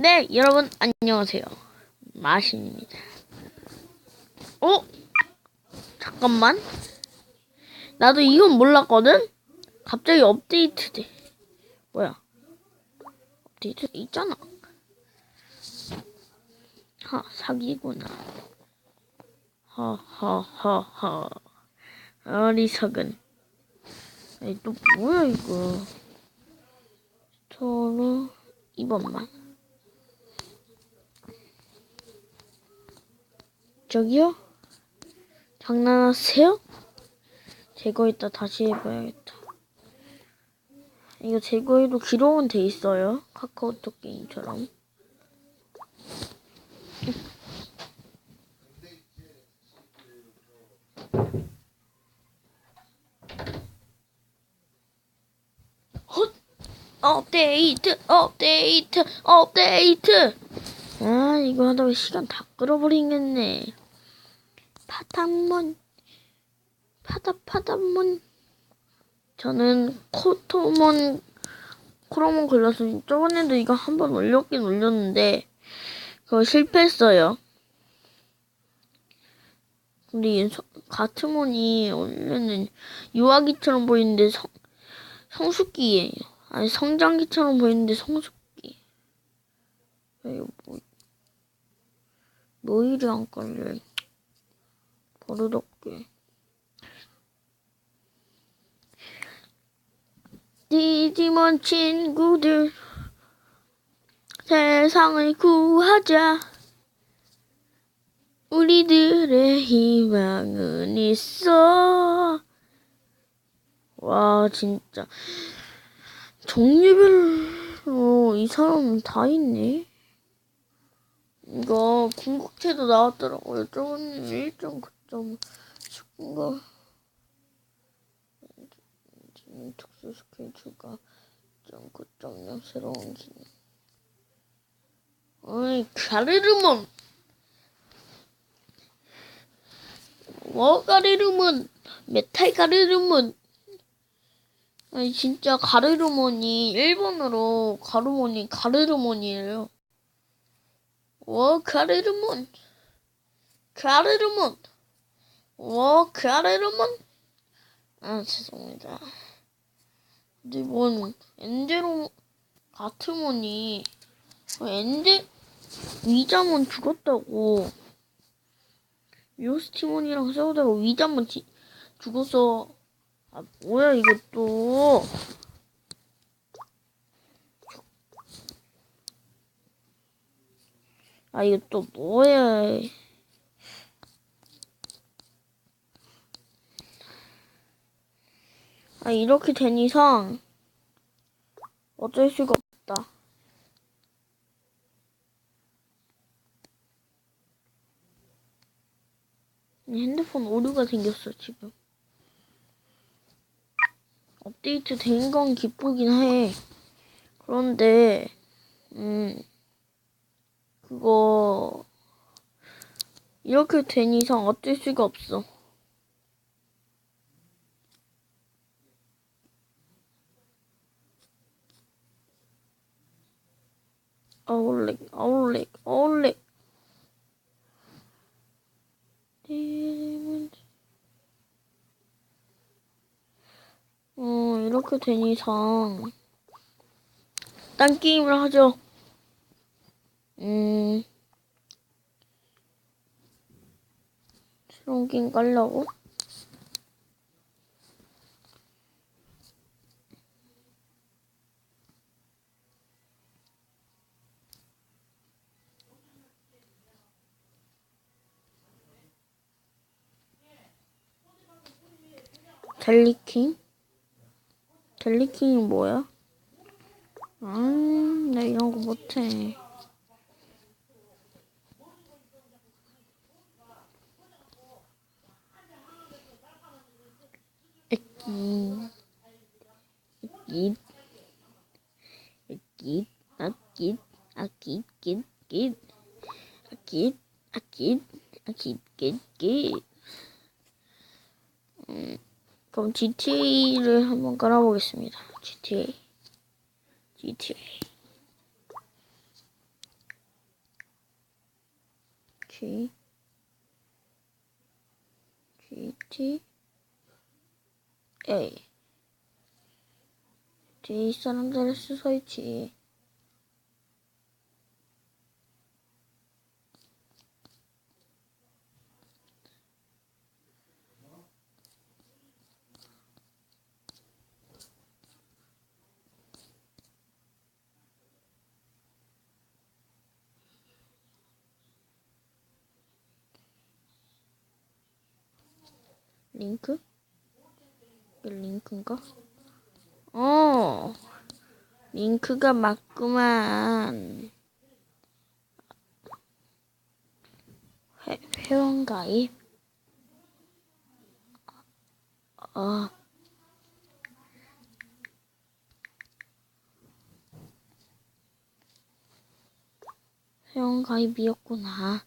네, 여러분 안녕하세요. 마신입니다. 어? 잠깐만. 나도 이건 몰랐거든? 갑자기 업데이트 돼. 뭐야? 업데이트 있잖아. 하, 사기구나. 하하하하. 어리석은. 아이, 또 뭐야, 이거. 서로 이번만. 저기요? 장난하세요? 제거했다 다시 해봐야겠다. 이거 제거해도 기록은 돼 있어요. 카카오톡 게임처럼. 헛! 업데이트, 업데이트, 업데이트! 아, 이거 하다가 시간 다 끌어버리겠네. 파탄몬, 파다 파다몬. 저는 코토몬, 코로몬 걸려서 저번에도 이거 한번 올렸긴 올렸는데, 그거 실패했어요. 근데 가트몬이 원래는 유아기처럼 보이는데 성, 성숙기예요. 아니 성장기처럼 보이는데 성숙기. 이거 뭐, 뭐 이리 안 걸려. 버릇없게. 디지몬 친구들 세상을 구하자. 우리들의 희망은 있어. 와, 진짜. 종류별로 이 사람은 다 있네. 이거 궁극체도 나왔더라고요. 저번에 1.9점 죽은가. 특수 스킬 추가 1.9.0 새로운 기능. 어이, 가르르몬! 뭐 가르르몬! 메탈 가르르몬! 아니 진짜 가르르몬이 일본어로 가르몬이 가르르몬이에요. 워 가르르몬 가르르몬 워 가르르몬 아 죄송합니다. 근데 뭔 엔제로 가트몬이 엔제 위자몬 죽었다고. 요스티몬이랑 싸우다가 위자몬 지, 죽어서 아 뭐야 이것도 아 이거 또 뭐야 아 이렇게 된 이상 어쩔 수가 없다 핸드폰 오류가 생겼어 지금 업데이트 된 건 기쁘긴 해. 그런데, 음, 그거, 이렇게 된 이상 어쩔 수가 없어. 아울렉, 아울렉, 아울렉. 어, 이렇게 된 이상, 딴 게임을 하죠. 음, 새로운 게임 깔라고? 델리킹? 델리킹이 뭐야? 아, 나 이런 거 못해. 애기, 애기, 애기, 아기, 아기, 깃, 깃, 아기, 아기, 아기, 깃, 깃. 음. 그럼 GTA를 한번 깔아보겠습니다. GTA. GTA. G. GTA. J 사람들 수서있지. 링크? 링크인가? 어, 링크가 맞구만. 회, 회원 가입? 아, 회원 가입이었구나.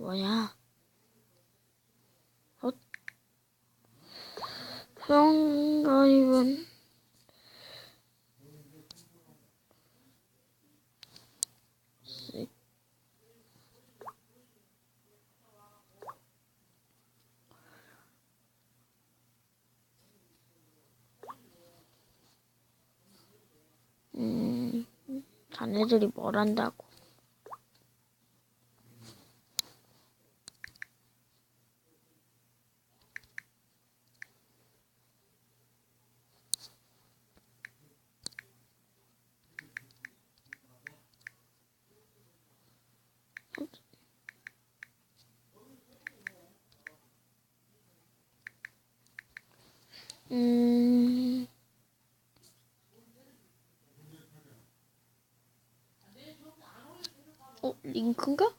뭐야? 어? 회원 가입은 쓱. 음, 자네들이 뭘 한다고. 음. 어, 링크인가?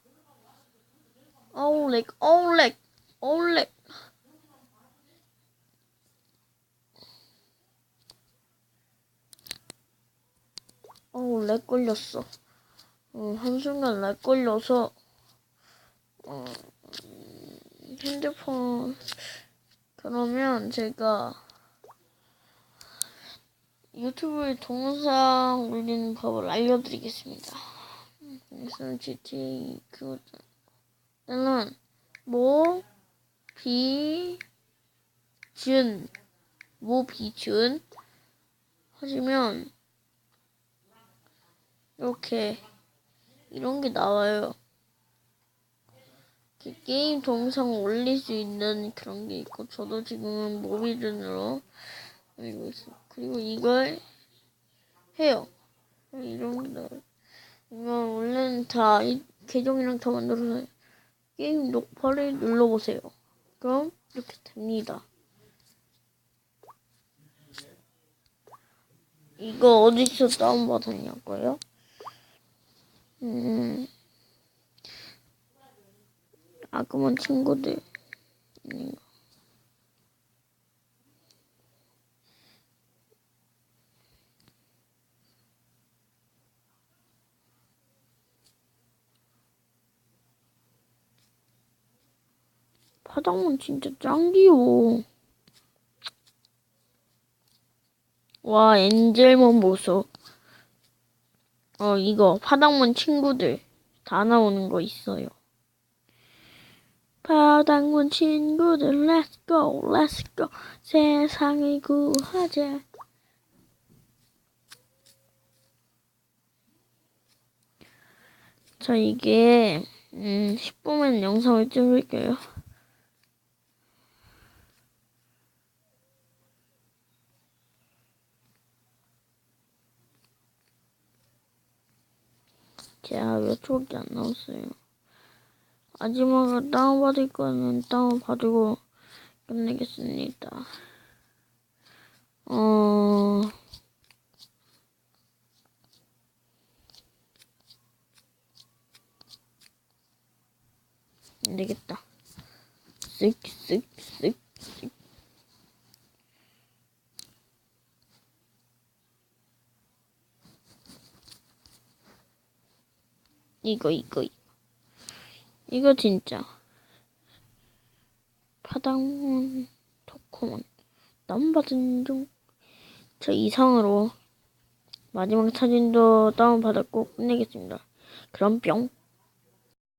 어우, 렉, 어우, 렉, 어우, 렉. 어우, 렉 걸렸어. 어, 한순간 렉 걸려서, 어, 음, 핸드폰, 그러면 제가 유튜브에 동영상 올리는 법을 알려드리겠습니다. 그래서 GTA 그거는 모, 비, 준, 모, 비, 준 하시면 이렇게 이런 게 나와요. 게임 동영상 올릴 수 있는 그런 게 있고 저도 지금은 모비준으로 있어요. 그리고 이걸 해요. 이런 게 나와요. 이건 원래는 다 이 계정이랑 다 만들어서 게임 녹화를 눌러보세요. 그럼 이렇게 됩니다. 이거 어디서 다운받았냐고요? 음, 아그만 친구들. 바닥문 진짜 짱 귀여워. 와, 엔젤몬 보소. 어, 이거, 바닥문 친구들. 다 나오는 거 있어요. 바닥문 친구들, let's go, let's go. 세상을 구하자. 자, 이게, 음, 10분만 영상을 찍을게요. 제가 왜 초기 안 나왔어요? 마지막으로 다운받을 거는 다운받고 끝내겠습니다. 어... 안 되겠다. 6 이거, 이거, 이거. 이거 진짜. 파당문 토코몬. 남받은 중. 저 이상으로 마지막 사진도 다운받았고 끝내겠습니다. 그럼 뿅.